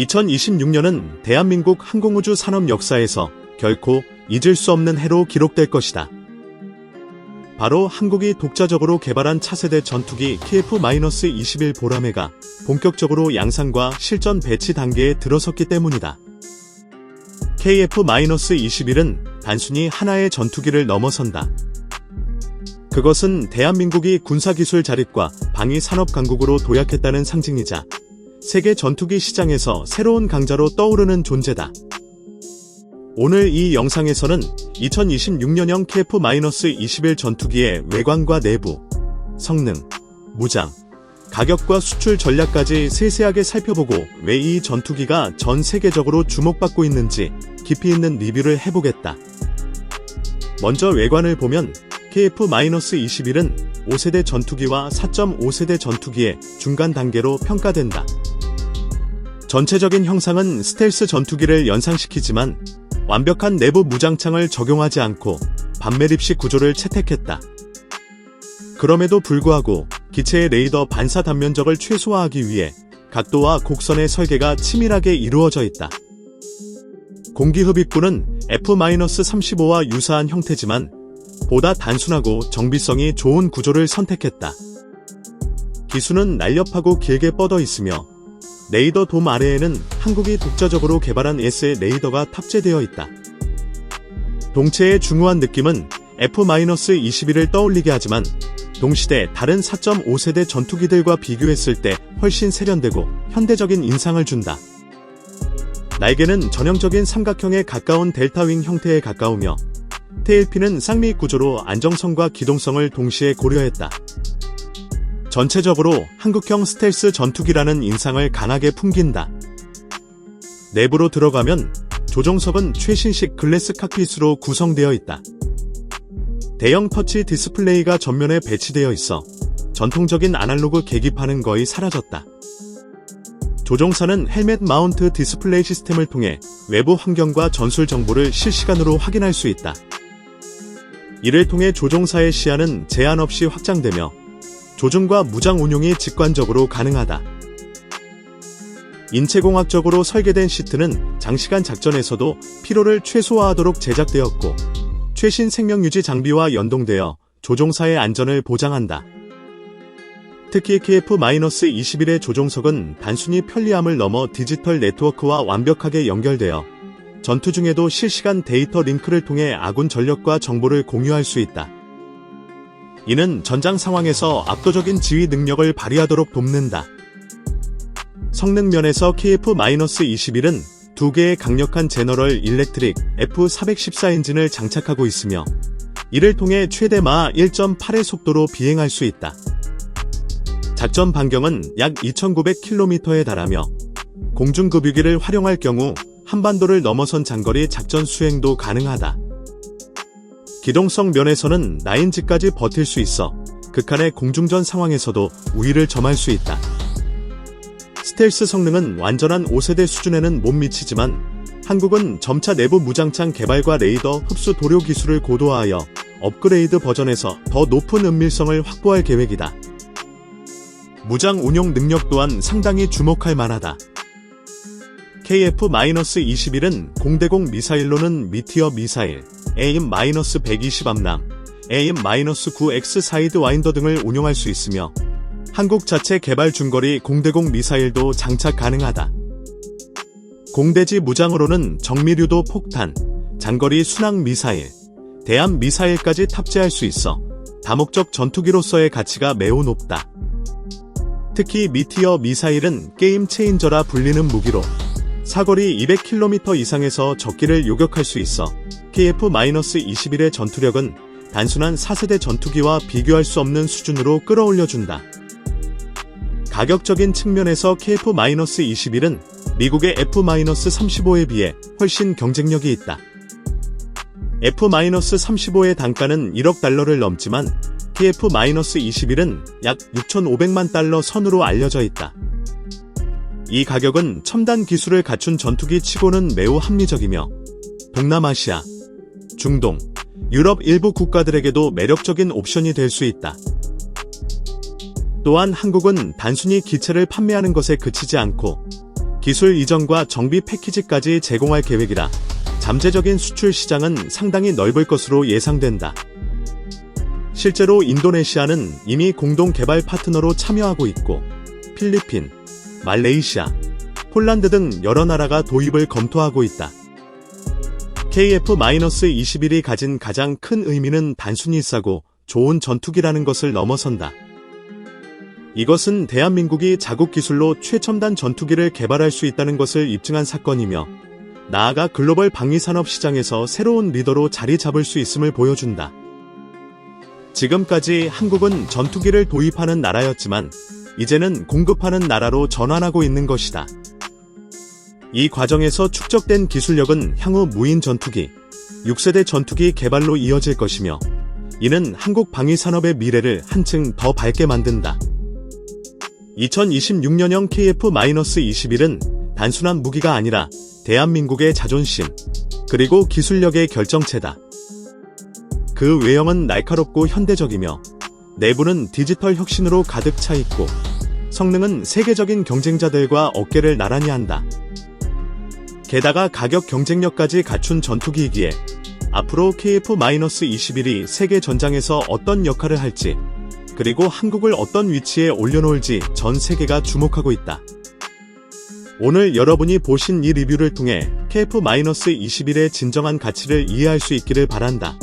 2026년은 대한민국 항공우주 산업 역사에서 결코 잊을 수 없는 해로 기록될 것이다. 바로 한국이 독자적으로 개발한 차세대 전투기 KF-21 보라매가 본격적으로 양산과 실전 배치 단계에 들어섰기 때문이다. KF-21은 단순히 하나의 전투기를 넘어선다. 그것은 대한민국이 군사기술 자립과 방위 산업 강국으로 도약했다는 상징이자 세계 전투기 시장에서 새로운 강자로 떠오르는 존재다. 오늘 이 영상에서는 2026년형 KF-21 전투기의 외관과 내부, 성능, 무장, 가격과 수출 전략까지 세세하게 살펴보고 왜 이 전투기가 전 세계적으로 주목받고 있는지 깊이 있는 리뷰를 해보겠다. 먼저 외관을 보면 KF-21은 5세대 전투기와 4.5세대 전투기의 중간 단계로 평가된다. 전체적인 형상은 스텔스 전투기를 연상시키지만 완벽한 내부 무장창을 적용하지 않고 반매립식 구조를 채택했다. 그럼에도 불구하고 기체의 레이더 반사 단면적을 최소화하기 위해 각도와 곡선의 설계가 치밀하게 이루어져 있다. 공기흡입구는 F-35와 유사한 형태지만 보다 단순하고 정비성이 좋은 구조를 선택했다. 기수는 날렵하고 길게 뻗어 있으며 레이더 돔 아래에는 한국이 독자적으로 개발한 S의 레이더가 탑재되어 있다. 동체의 중후한 느낌은 F-21을 떠올리게 하지만 동시대 다른 4.5세대 전투기들과 비교했을 때 훨씬 세련되고 현대적인 인상을 준다. 날개는 전형적인 삼각형에 가까운 델타윙 형태에 가까우며 테일핀은 쌍미 구조로 안정성과 기동성을 동시에 고려했다. 전체적으로 한국형 스텔스 전투기라는 인상을 강하게 풍긴다. 내부로 들어가면 조종석은 최신식 글래스 칵핏으로 구성되어 있다. 대형 터치 디스플레이가 전면에 배치되어 있어 전통적인 아날로그 계기판은 거의 사라졌다. 조종사는 헬멧 마운트 디스플레이 시스템을 통해 외부 환경과 전술 정보를 실시간으로 확인할 수 있다. 이를 통해 조종사의 시야는 제한 없이 확장되며 조준과 무장 운용이 직관적으로 가능하다. 인체공학적으로 설계된 시트는 장시간 작전에서도 피로를 최소화하도록 제작되었고 최신 생명유지 장비와 연동되어 조종사의 안전을 보장한다. 특히 KF-21의 조종석은 단순히 편리함을 넘어 디지털 네트워크와 완벽하게 연결되어 전투 중에도 실시간 데이터 링크를 통해 아군 전력과 정보를 공유할 수 있다. 이는 전장 상황에서 압도적인 지휘 능력을 발휘하도록 돕는다. 성능 면에서 KF-21은 두 개의 강력한 제너럴 일렉트릭 F414 엔진을 장착하고 있으며 이를 통해 최대 마 1.8의 속도로 비행할 수 있다. 작전 반경은 약 2,900km에 달하며 공중급유기를 활용할 경우 한반도를 넘어선 장거리 작전 수행도 가능하다. 기동성 면에서는 나인지까지 버틸 수 있어 극한의 공중전 상황에서도 우위를 점할 수 있다. 스텔스 성능은 완전한 5세대 수준에는 못 미치지만 한국은 점차 내부 무장창 개발과 레이더 흡수 도료 기술을 고도화하여 업그레이드 버전에서 더 높은 은밀성을 확보할 계획이다. 무장 운용 능력 또한 상당히 주목할 만하다. KF-21은 공대공 미사일로는 미티어 미사일, AIM-120 암람, AIM-9X 사이드 와인더 등을 운용할 수 있으며 한국 자체 개발 중거리 공대공 미사일도 장착 가능하다. 공대지 무장으로는 정미류도 폭탄, 장거리 순항 미사일, 대함 미사일까지 탑재할 수 있어 다목적 전투기로서의 가치가 매우 높다. 특히 미티어 미사일은 게임 체인저라 불리는 무기로 사거리 200km 이상에서 적기를 요격할 수 있어 KF-21의 전투력은 단순한 4세대 전투기와 비교할 수 없는 수준으로 끌어올려준다. 가격적인 측면에서 KF-21은 미국의 F-35에 비해 훨씬 경쟁력이 있다. F-35의 단가는 1억 달러를 넘지만 KF-21은 약 6,500만 달러 선으로 알려져 있다. 이 가격은 첨단 기술을 갖춘 전투기 치고는 매우 합리적이며 동남아시아, 중동, 유럽 일부 국가들에게도 매력적인 옵션이 될 수 있다. 또한 한국은 단순히 기체를 판매하는 것에 그치지 않고 기술 이전과 정비 패키지까지 제공할 계획이라 잠재적인 수출 시장은 상당히 넓을 것으로 예상된다. 실제로 인도네시아는 이미 공동 개발 파트너로 참여하고 있고 필리핀, 말레이시아, 폴란드 등 여러 나라가 도입을 검토하고 있다. KF-21이 가진 가장 큰 의미는 단순히 싸고 좋은 전투기라는 것을 넘어선다. 이것은 대한민국이 자국 기술로 최첨단 전투기를 개발할 수 있다는 것을 입증한 사건이며 나아가 글로벌 방위산업 시장에서 새로운 리더로 자리 잡을 수 있음을 보여준다. 지금까지 한국은 전투기를 도입하는 나라였지만 이제는 공급하는 나라로 전환하고 있는 것이다. 이 과정에서 축적된 기술력은 향후 무인 전투기, 6세대 전투기 개발로 이어질 것이며 이는 한국 방위 산업의 미래를 한층 더 밝게 만든다. 2026년형 KF-21은 단순한 무기가 아니라 대한민국의 자존심, 그리고 기술력의 결정체다. 그 외형은 날카롭고 현대적이며 내부는 디지털 혁신으로 가득 차 있고 성능은 세계적인 경쟁자들과 어깨를 나란히 한다. 게다가 가격 경쟁력까지 갖춘 전투기이기에 앞으로 KF-21이 세계 전장에서 어떤 역할을 할지 그리고 한국을 어떤 위치에 올려놓을지 전 세계가 주목하고 있다. 오늘 여러분이 보신 이 리뷰를 통해 KF-21의 진정한 가치를 이해할 수 있기를 바란다.